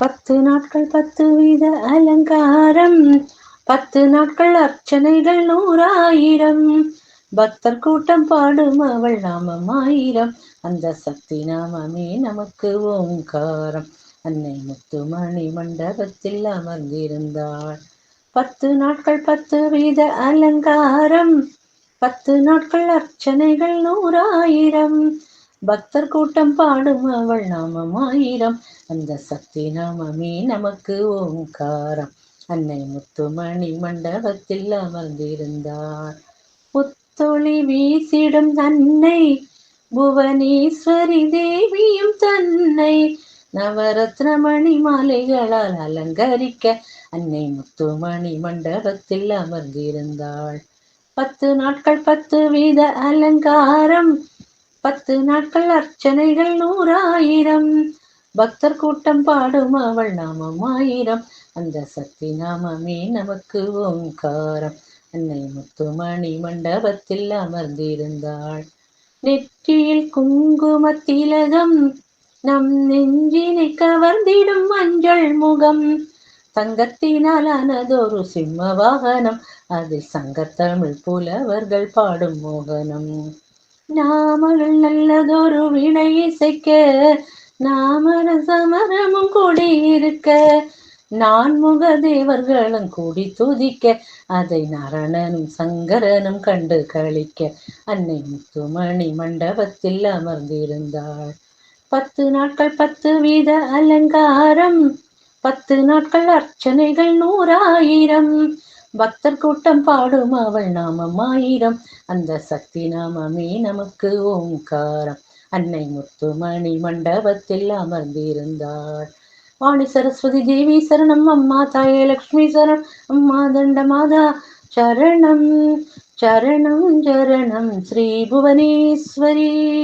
பத்து நாட்கள் பத்து வித அலங்காரம். பத்து நாட்கள் அர்ச்சனைகள் நூறாயிரம். பக்தர் கூட்டம் பாடும் அவள் நாமம் ஆயிரம். அந்த சக்தி நாமமே நமக்கு ஓங்காரம். அன்னை முத்துமணி மண்டபத்தில் அமர்ந்திருந்தாள். பத்து நாட்கள் பத்து வீத அலங்காரம். பத்து நாட்கள் அர்ச்சனைகள் நூறாயிரம். பக்தர் கூட்டம் பாடும் அவள் நாமம் ஆயிரம் அந்த சக்தி நாமமே நமக்கு ஓங்காரம் அன்னை முத்துமணி மண்டபத்தில் அமர்ந்திருந்தார். புத்தொளி வீசிடும் தன்னை புவனேஸ்வரி தேவியும் தன்னை நவரத்ன மணி மாலைகளால் அலங்கரிக்க அன்னை முத்துமணி மண்டபத்தில் அமர்ந்திருந்தாள். பத்து நாட்கள் பத்து வீத அலங்காரம். பத்து நாட்கள் அர்ச்சனைகள் நூறாயிரம். பக்தர் கூட்டம் பாடும் அவள் நாமம் ஆயிரம். அந்த சக்தி நாமமே நமக்கு ஓங்காரம் அன்னை முத்துமணி மண்டபத்தில் அமர்ந்திருந்தாள். நெற்றியில் குங்கும திலகம் நம் நெஞ்சினை கவர்ந்திடும் மஞ்சள் முகம். தங்கத்தினால் ஆனதொரு சிம்ம வாகனம். அதில் சங்கத்தமிழ் புலவர்கள் பாடும் மோகனம். நாமகள் நல்லதொரு வினை இசைக்க நாமர சமரமும் கூடியிருக்க நான் முக தேவர்களும் கூடி துதிக்க அதை நரணனும் சங்கரனும் கண்டு கழிக்க. அன்னை முத்துமணி மண்டபத்தில் அமர்ந்திருந்தாள். பத்து நாட்கள் பத்து வீத அலங்காரம் பத்து நாட்கள் அர்ச்சனைகள் நூறாயிரம். பக்தர் கூட்டம் பாடும் அவள் நாமம் ஆயிரம். அந்த சக்தி நாமமே நமக்கு ஓங்காரம் அன்னை முத்துமணி மண்டபத்தில் அமர்ந்திருந்தாள். வாணி சரஸ்வதி தேவி சரணம் அம்மா தாயே லக்ஷ்மி சரணம் அம்மா தண்ட மாதா சரணம் சரணம் சரணம் ஸ்ரீ புவனேஸ்வரி.